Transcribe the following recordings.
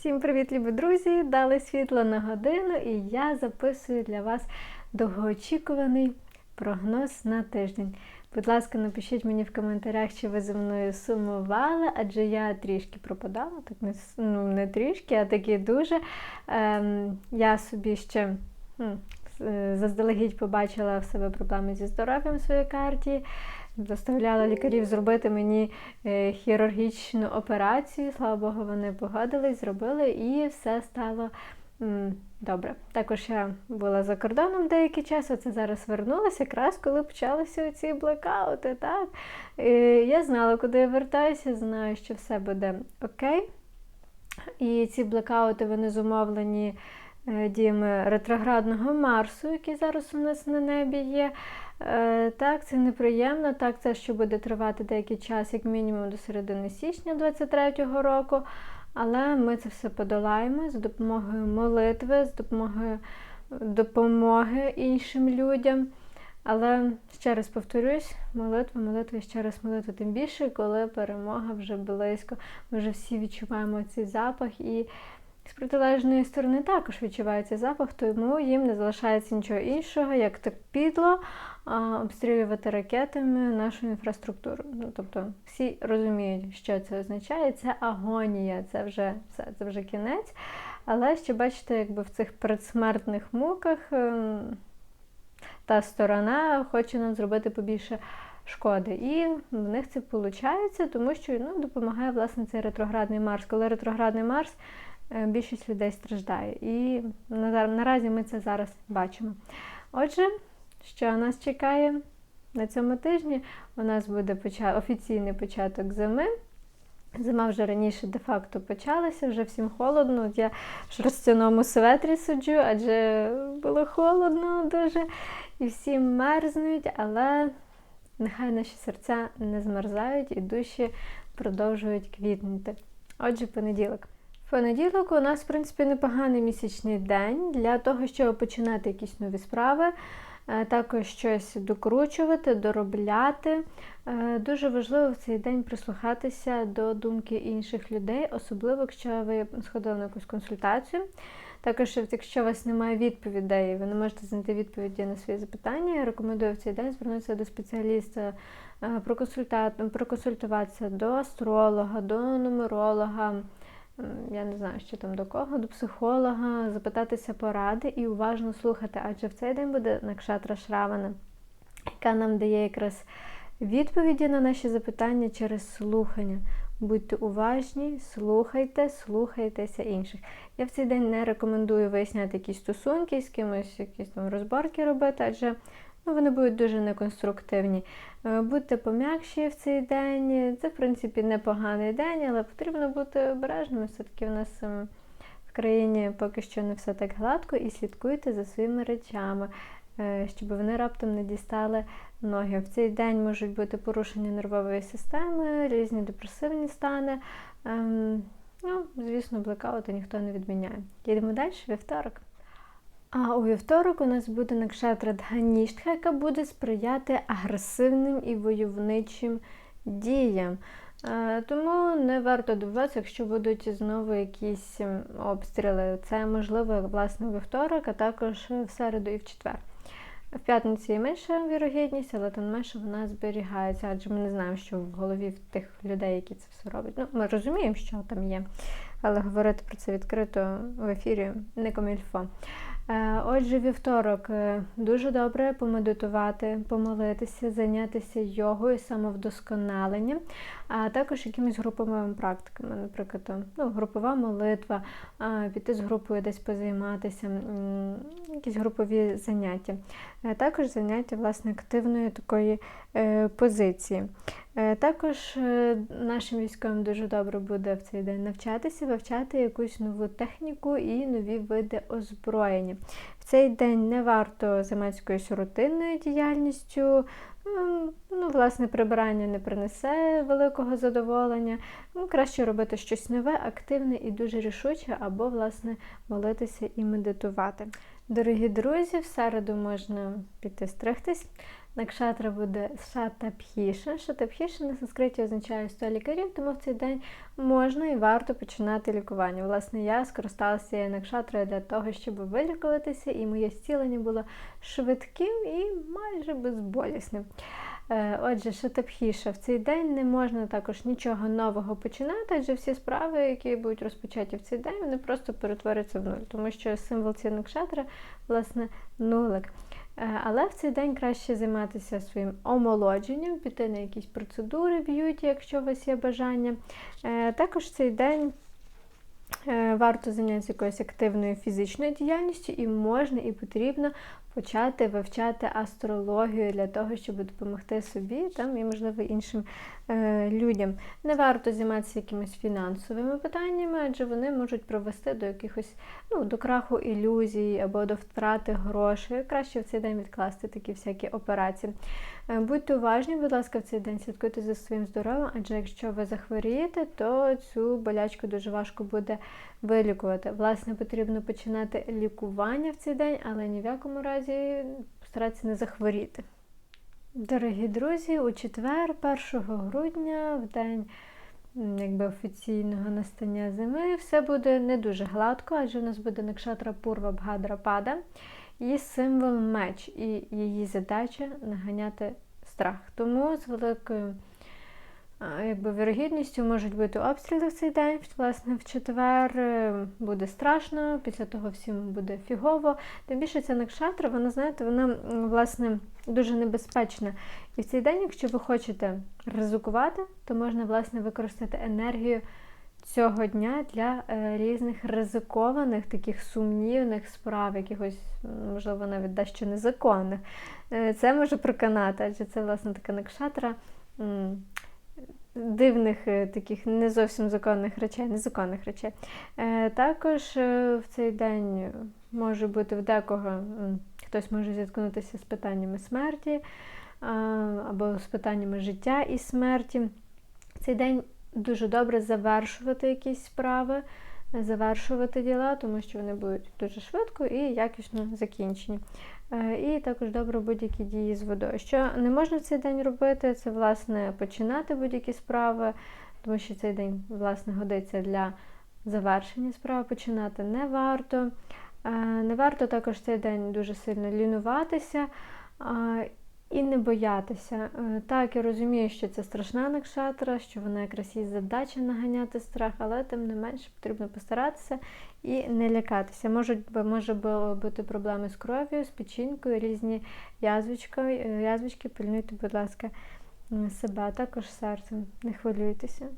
Всім привіт, любі друзі! Дали світло на годину, і я записую для вас довгоочікуваний прогноз на тиждень. Будь ласка, напишіть мені в коментарях, чи ви зі мною сумували, адже я трішки пропадала, так не, ну, не трішки, а таки дуже. Ем, я собі ще заздалегідь побачила в себе проблеми зі здоров'ям в своїй карті. Заставляла лікарів зробити мені е, хірургічну операцію. Слава Богу, вони погодились, зробили і все стало добре. Також я була за кордоном деякий час, оце зараз вернулася, якраз коли почалися ці блекаути. Так? Е, я знала, куди я вертаюся, знаю, що все буде окей. І ці блекаути вони зумовлені е, діями ретроградного Марсу, який зараз у нас на небі є. Е, Так, це неприємно. Так, це що буде тривати деякий час, як мінімум до середини січня 2023 року. Але ми це все подолаємо за допомогою молитви, з допомогою допомоги іншим людям. Але ще раз повторюсь, молитва, молитва ще раз молитва, тим більше, коли перемога вже близько. Ми вже всі відчуваємо цей запах, і з протилежної сторони також відчувається запах, тому їм не залишається нічого іншого, як так підло обстрілювати ракетами нашу інфраструктуру. Ну, тобто всі розуміють, що це означає. Це агонія, це вже все, це вже кінець. Але ще бачите, якби в цих предсмертних муках. ем, та сторона хоче нам зробити побільше шкоди. І в них це виходить, тому що ну, допомагає власне цей ретроградний Марс. Коли ретроградний Марс, більшість людей страждає. І наразі ми це зараз бачимо. Отже, що нас чекає на цьому тижні? У нас буде офіційний початок зими. Зима вже раніше де-факто почалася, вже всім холодно. От я в шерстяному светрі сиджу, адже було холодно дуже, і всі мерзнуть, але нехай наші серця не змерзають і душі продовжують квітнути. Отже, понеділок. Понеділок у нас, в принципі, непоганий місячний день для того, щоб починати якісь нові справи, е, також щось докручувати, доробляти. Е, Дуже важливо в цей день прислухатися до думки інших людей, особливо якщо ви сходили на якусь консультацію. Також, якщо у вас немає відповідей, ви не можете знайти відповіді на свої запитання, я рекомендую в цей день звернутися до спеціаліста, е, проконсультуватися до астролога, до нумеролога. Я не знаю, що там до кого, до психолога, запитатися поради і уважно слухати, адже в цей день буде Накшатра Шравана, яка нам дає якраз відповіді на наші запитання через слухання. Будьте уважні, слухайте, слухайтеся інших. Я в цей день не рекомендую виясняти якісь стосунки з кимось, якісь там розборки робити, адже ну, вони будуть дуже неконструктивні. Е, Будьте пом'якші в цей день. Це, в принципі, непоганий день, але потрібно бути обережними. Все-таки в нас ем, в країні поки що не все так гладко, і слідкуйте за своїми речами, е, щоб вони раптом не дістали ноги. В цей день можуть бути порушення нервової системи, різні депресивні стани. Ем, ну, звісно, блекаути ніхто не відміняє. Їдемо далі, вівторок. А у вівторок у нас буде накшатра Дганіштха, яка буде сприяти агресивним і войовничим діям. Е, Тому не варто дивуватися, якщо будуть знову якісь обстріли. Це можливо власне у вівторок, а також в середу і в четвер. В п'ятниці є менша вірогідність, але тим менше вона зберігається, адже ми не знаємо, що в голові в тих людей, які це все роблять. Ну, ми розуміємо, що там є, але говорити про це відкрито в ефірі не комільфо. Е, Отже, вівторок е, дуже добре помедитувати, помолитися, зайнятися йогою, самовдосконаленням, а також якимись груповими практиками, наприклад, ну, групова молитва, піти з групою десь позайматися, якісь групові заняття. Е, Також заняття власне активної такої позиції. Е, Також е, нашим військовим дуже добре буде в цей день навчатися, вивчати якусь нову техніку і нові види озброєння. В цей день не варто займатися рутинною діяльністю. Ну, власне, прибирання не принесе великого задоволення. Краще робити щось нове, активне і дуже рішуче, або, власне, молитися і медитувати. Дорогі друзі, в середу можна піти стригтись. Накшатра буде Шатапхіша. Шатапхіша на санскриті означає 100 лікарів, тому в цей день можна і варто починати лікування. Власне, я скористалася накшатрою для того, щоб вилікуватися, і моє зцілення було швидким і майже безболісним. Е, Отже, Шатапхіша, в цей день не можна також нічого нового починати, адже всі справи, які будуть розпочаті в цей день, вони просто перетворяться в нуль, тому що символ цієї накшатри, власне, нулик. Е, Але в цей день краще займатися своїм омолодженням, піти на якісь процедури б'юті, якщо у вас є бажання. Е, Також в цей день е, варто зайнятися якоюсь активною фізичною діяльністю, і можна і потрібно почати вивчати астрологію для того, щоб допомогти собі там, і, можливо, іншим е, людям. Не варто займатися якимись фінансовими питаннями, адже вони можуть привести до якихось ну, до краху ілюзій або до втрати грошей. Краще в цей день відкласти такі всякі операції. Е, Будьте уважні, будь ласка, в цей день слідкуйте за своїм здоров'ям, адже якщо ви захворієте, то цю болячку дуже важко буде вилікувати. Власне, потрібно починати лікування в цей день, але ні в якому разі старатися не захворіти. Дорогі друзі, у четвер, 1 грудня, в день якби офіційного настання зими, все буде не дуже гладко, адже у нас буде Накшатра Пурва Бхадрапада, її символ меч, і її задача наганяти страх. Тому з великою якби, вірогідністю можуть бути обстріли в цей день. Власне, в четвер е, буде страшно, після того всім буде фігово. Тим більше ця накшатра, вона, знаєте, вона власне дуже небезпечна. І в цей день, якщо ви хочете ризикувати, то можна власне використати енергію цього дня для е, різних ризикованих, таких сумнівних справ, якихось, можливо, навіть дещо незаконних. Е, Це може проканати, адже це власне така накшатра. Дивних е, таких не зовсім законних речей, незаконних речей. Також в цей день може бути в декого хтось може зіткнутися з питаннями смерті або з питаннями життя і смерті. Цей день дуже добре завершувати якісь справи, завершувати діла, тому що вони будуть дуже швидко і якісно закінчені. Е, І також добре будь-які дії з водою. Що не можна в цей день робити, це власне починати будь-які справи, тому що цей день власне годиться для завершення справи, починати не варто. Е, Не варто також цей день дуже сильно лінуватися а, і не боятися. Е, Так, я розумію, що це страшна накшатра, що вона якраз є задача наганяти страх, але тим не менше потрібно постаратися і не лякатися. Можуть може бути проблеми з кров'ю, з печінкою, різні язвички. Е, Язвички пильнуйте, будь ласка, себе, а також серцем. Не хвилюйтеся,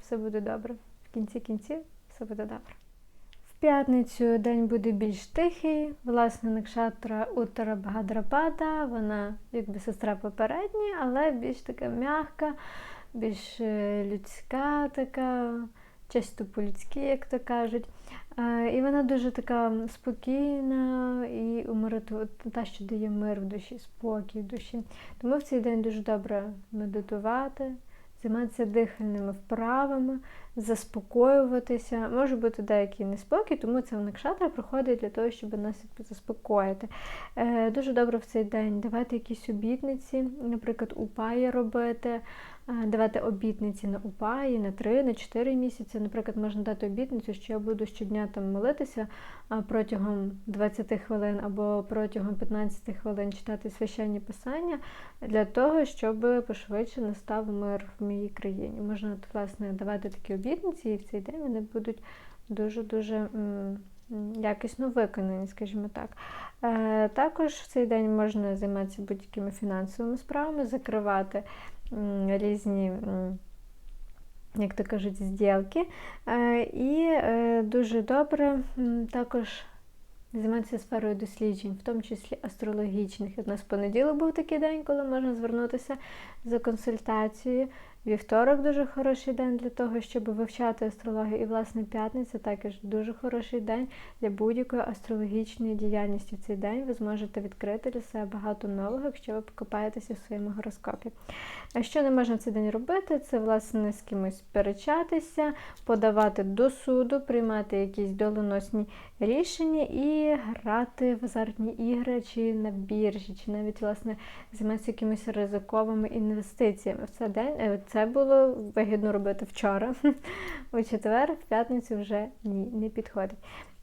все буде добре. В кінці кінців все буде добре. П'ятницю день буде більш тихий. Власне, Накшатра Уттара Бхадрапада, вона якби сестра попередньої, але більш така м'яка, більш е, людська така, часто по-людськи, як то кажуть. Е, І вона дуже така спокійна і умиротв... та, що дає мир в душі, спокій в душі. Тому в цей день дуже добре медитувати, займатися дихальними вправами, заспокоюватися. Може бути деякий неспокій, тому це накшатра проходить для того, щоб нас заспокоїти. Е, Дуже добре в цей день давати якісь обітниці, наприклад, упаї робити, давати обітниці на упаї на 3, на 4 місяці. Наприклад, можна дати обітницю, що я буду щодня там молитися протягом 20 хвилин або протягом 15 хвилин читати священні писання для того, щоб пошвидше настав мир в моїй країні. Можна власне давати такі обітниці, і в цей день вони будуть дуже-дуже якісно виконані, скажімо так. Е, Також в цей день можна займатися будь-якими фінансовими справами, закривати різні. як то кажуть, зділки. Е, І е, дуже добре також займатися сферою досліджень, в тому числі астрологічних. У нас понеділок був такий день, коли можна звернутися за консультацією Вівторок дуже хороший день для того, щоб вивчати астрологію. І, власне, п'ятниця також дуже хороший день для будь-якої астрологічної діяльності. В цей день ви зможете відкрити для себе багато нового, якщо ви покопаєтеся в своєму гороскопі. А що не можна в цей день робити, це власне з кимось сперечатися, подавати до суду, приймати якісь доленосні рішення і грати в азартні ігри чи на біржі, чи навіть власне займатися якимись ризиковими інвестиціями. В цей день е, це було вигідно робити вчора. У четвер, в п'ятницю вже ні, не підходить.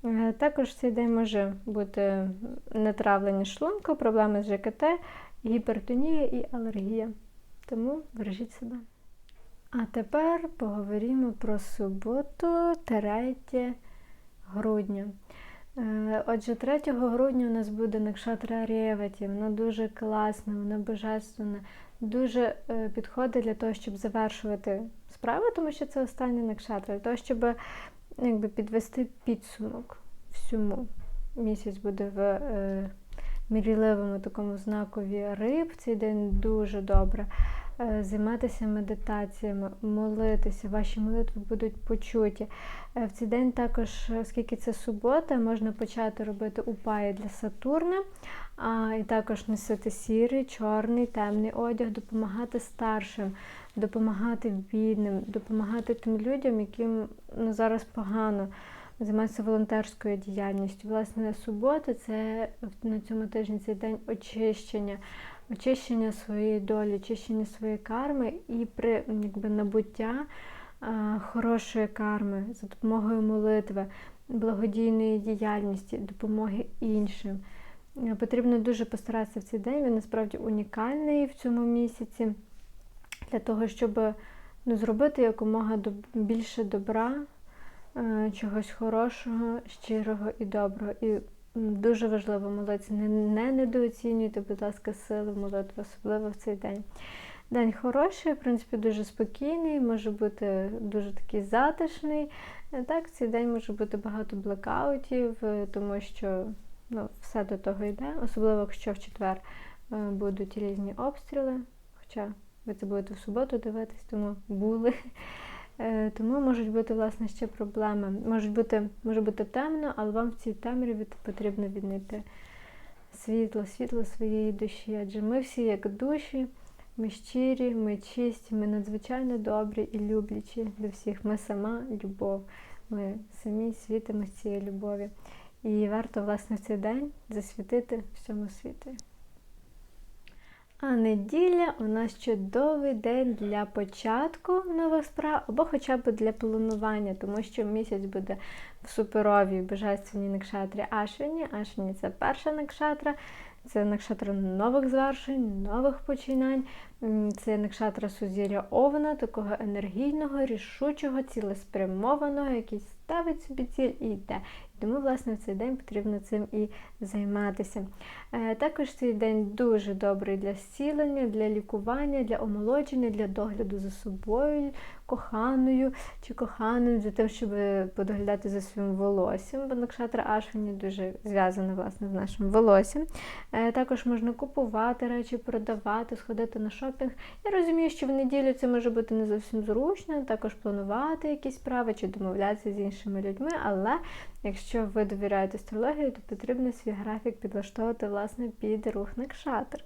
Е, Також цей день може бути нетравлення шлунку, проблеми з ЖКТ, гіпертонія і алергія. Тому бережіть себе. А тепер поговоримо про суботу, 3 грудня. Е, Отже, 3 грудня у нас буде Накшатра Реваті. Вона дуже класна, вона божественна, дуже е, підходить для того, щоб завершувати справи, тому що це останній накшатра, для того, щоб якби, підвести підсумок всьому. Місяць буде в е, мірливому такому знакові риб. Цей день дуже добре. Е, Займатися медитаціями, молитися, ваші молитви будуть почуті. Е, В цей день також, оскільки це субота, можна почати робити упаї для Сатурна, а, і також носити сірий, чорний, темний одяг, допомагати старшим, допомагати бідним, допомагати тим людям, яким ну, зараз погано. Займатися волонтерською діяльністю. Власне, субота це на цьому тижні цей день очищення, очищення своєї долі, очищення своєї карми і при якби, набуття а, хорошої карми за допомогою молитви, благодійної діяльності, допомоги іншим. Е, Потрібно дуже постаратися в цей день, він насправді унікальний в цьому місяці, для того, щоб ну, зробити якомога більше добра, е, чогось хорошого, щирого і доброго. І дуже важливо молитися. Не, не недооцінюйте, будь ласка, сили молитви, особливо в цей день. День хороший, в принципі, дуже спокійний, може бути дуже такий затишний. Е, Так, в цей день може бути багато блекаутів, е, тому що ну, все до того йде, особливо якщо в четвер е, будуть різні обстріли. Хоча ви це будете в суботу дивитись, тому були. Е, Тому можуть бути власне ще проблеми. Можуть бути, може бути темно, але вам в цій темряві потрібно віднайти світло, світло своєї душі. Адже ми всі як душі, ми щирі, ми чисті, ми надзвичайно добрі і люблячі до всіх. Ми сама любов. Ми самі світимо з цієї любові. І варто, власне, в цей день засвітити всьому світу. А неділя у нас чудовий день для початку нових справ або хоча б для планування, тому що місяць буде в суперовій божественній накшатрі Ашвіні. Ашвіні це перша накшатра, це накшатра нових звершень, нових починань. Це накшатра сузір'я Овна, такого енергійного, рішучого, цілеспрямованого, який ставить собі ціль і йде. Тому, власне, в цей день потрібно цим і займатися. Е, Також цей день дуже добрий для зцілення, для лікування, для омолодження, для догляду за собою, коханою чи коханим, для того, щоб подоглядати за своїм волоссям, бо накшатра Ашвіні дуже зв'язана власне з нашим волоссям. Е, Також можна купувати речі, продавати, сходити на шопінг. Я розумію, що в неділю це може бути не зовсім зручно, також планувати якісь справи чи домовлятися з іншими людьми, але якщо ви довіряєте астрології, то потрібно свій графік підлаштовувати власне під рух накшатр.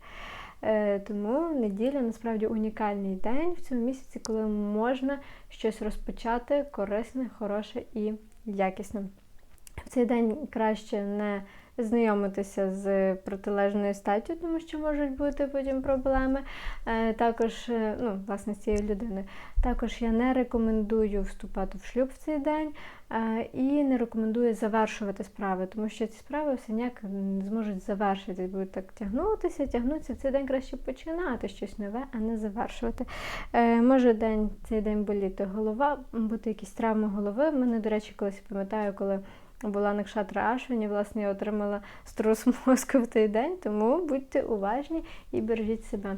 Е, Тому неділя насправді унікальний день в цьому місяці, коли можна щось розпочати корисне, хороше і якісне. В цей день краще не знайомитися з протилежною статтю, тому що можуть бути потім проблеми. Е, Також, е, ну, власне, з цією людиною. Також я не рекомендую вступати в шлюб в цей день е, і не рекомендую завершувати справи, тому що ці справи все ніяк не зможуть завершитись, будуть так тягнутися, тягнутися. В цей день краще починати щось нове, а не завершувати. Може день, цей день боліти голова, бути якісь травми голови. В мене, до речі, колись пам'ятаю, коли була Накшатра Ашвіні, власне, я отримала струс мозку в той день, тому будьте уважні і бережіть себе.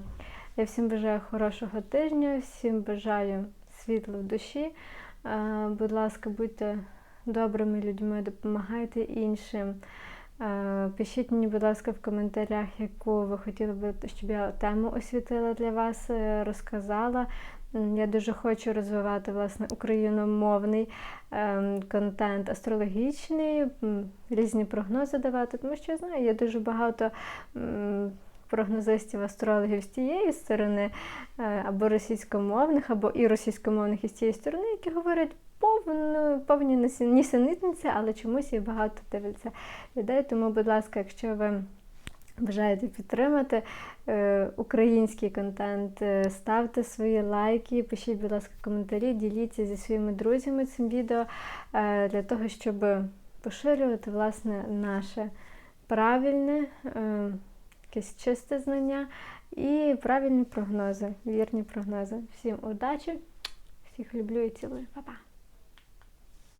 Я всім бажаю хорошого тижня, всім бажаю світла в душі. Е, Будь ласка, будьте добрими людьми, допомагайте іншим. Пишіть мені, будь ласка, в коментарях, яку ви хотіли би, щоб я тему освітила для вас, е, розказала. Я дуже хочу розвивати власне україномовний ем, контент астрологічний, різні прогнози давати, тому що я знаю, є дуже багато прогнозистів, астрологів з тієї сторони, е, або російськомовних, або і російськомовних із цієї сторони, які говорять повну, повні нісенітниці, але чомусь їх багато дивляться людей. Тому, будь ласка, якщо ви бажаєте підтримати е, український контент, е, ставте свої лайки, пишіть, будь ласка, коментарі, діліться зі своїми друзями цим відео е, для того, щоб поширювати власне наше правильне, е, якесь чисте знання і правильні прогнози, вірні прогнози. Всім удачі, всіх люблю і цілую. Па-па!